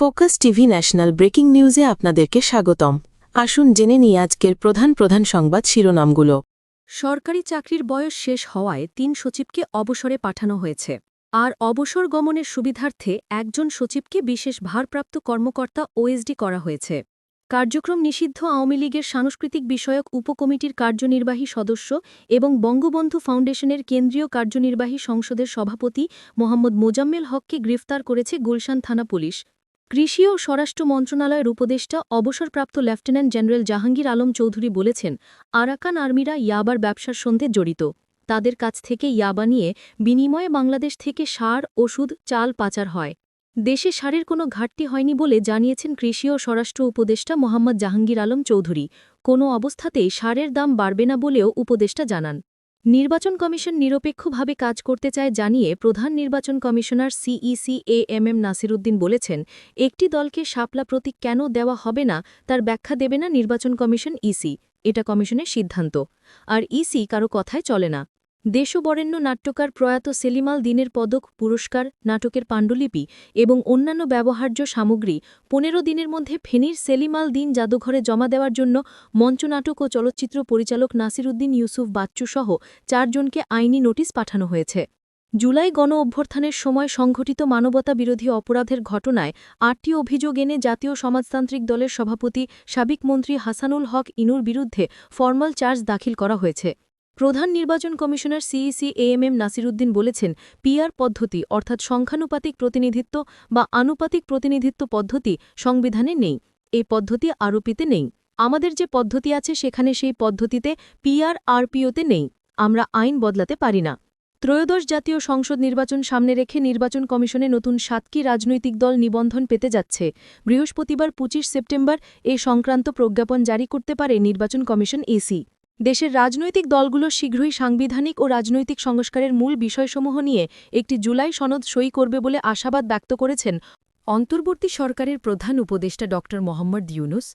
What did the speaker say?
Focus TV national breaking নিউজে আপনাদেরকে স্বাগতম। আসুন জেনে নিই আজকের প্রধান প্রধান সংবাদ শিরোনামগুলো। সরকারি চাকরির বয়স শেষ হওয়ায় তিন সচিবকে অবসরে পাঠানো হয়েছে। আর অবসর গমনের সুবিধার্থে একজন সচিবকে বিশেষ ভারপ্রাপ্ত কর্মকর্তা ওএসডি করা হয়েছে। কার্যক্রম নিষিদ্ধ আওয়ামী লীগের সাংস্কৃতিক বিষয়ক উপকমিটির কার্যনির্বাহী সদস্য এবং বঙ্গবন্ধু ফাউন্ডেশনের কেন্দ্রীয় কার্যনির্বাহী সংসদের সভাপতি মোহাম্মদ মোজাম্মেল হককে গ্রেফতার করেছে গুলশান থানা পুলিশ। কৃষি ও স্বরাষ্ট্র মন্ত্রণালয়ের উপদেষ্টা, অবসরপ্রাপ্ত লেফটেন্যান্ট জেনারেল জাহাঙ্গীর আলম চৌধুরী বলেছেন, আরাকান আর্মিরা ইয়াবার ব্যবসার সঙ্গে জড়িত। তাদের কাছ থেকে ইয়াবা নিয়ে বিনিময়ে বাংলাদেশ থেকে সার, ওষুধ, চাল পাচার হয়। দেশে সারের কোনো ঘাটতি হয়নি বলে জানিয়েছেন কৃষি ও স্বরাষ্ট্র উপদেষ্টা মোহাম্মদ জাহাঙ্গীর আলম চৌধুরী। কোনো অবস্থাতেই সারের দাম বাড়বে না বলেও উপদেষ্টা জানান। নির্বাচন কমিশন নিরপেক্ষভাবে কাজ করতে চায় জানিয়ে প্রধান নির্বাচন commissioner CEC A M M Nasiruddin বলেছেন, একটি দলকে শাপলা প্রতীক কেন দেওয়া হবে না তার ব্যাখ্যা দেবে না নির্বাচন কমিশন ইসি এটা কমিশনের সিদ্ধান্ত। আর ইসি কারও কথায় চলে না। দেশবরেণ্য নাট্যকার প্রয়াত সেলিমাল দিনের পদক, পুরস্কার, নাটকের পাণ্ডুলিপি এবং অন্যান্য ব্যবহার্য সামগ্রী পনেরো দিনের মধ্যে ফেনীর সেলিমাল দিন জাদুঘরে জমা দেওয়ার জন্য মঞ্চনাটক ও চলচ্চিত্র পরিচালক নাসিরুদ্দিন ইউসুফ বাচ্চুসহ চারজনকে আইনি নোটিশ পাঠানো হয়েছে। জুলাই গণ অভ্যর্থানের সময় সংঘটিত মানবতা বিরোধী অপরাধের ঘটনায় আটটি অভিযোগ এনে জাতীয় সমাজতান্ত্রিক দলের সভাপতি, সাবেক মন্ত্রী হাসানুল হক ইনুর বিরুদ্ধে ফরমাল চার্জ দাখিল করা হয়েছে। প্রধান নির্বাচন কমিশনার সিইসি এএমএম নাসিরুদ্দিন বলেছেন, পিআর পদ্ধতি অর্থাৎ সংখ্যানুপাতিক প্রতিনিধিত্ব বা আনুপাতিক প্রতিনিধিত্ব পদ্ধতি সংবিধানে নেই। এই পদ্ধতি আরোপিতে নেই। আমাদের যে পদ্ধতি আছে সেখানে সেই পদ্ধতিতে পিআর আরপিওতে নেই। আমরা আইন বদলাতে পারি না। ত্রয়োদশ জাতীয় সংসদ নির্বাচন সামনে রেখে নির্বাচন কমিশনে নতুন সাতটি রাজনৈতিক দল নিবন্ধন পেতে যাচ্ছে। বৃহস্পতিবার পঁচিশ সেপ্টেম্বর এ সংক্রান্ত প্রজ্ঞাপন জারি করতে পারে নির্বাচন কমিশন এসি। দেশের রাজনৈতিক দলগুলো শীঘ্রই সাংবিধানিক ও রাজনৈতিক সংস্কারের মূল বিষয়সমূহ নিয়ে একটি জুলাই সনদ সই করবে বলে আশাবাদ ব্যক্ত করেছেন অন্তর্বর্তী সরকারের প্রধান উপদেষ্টা ড মোহাম্মদ ইউনুস।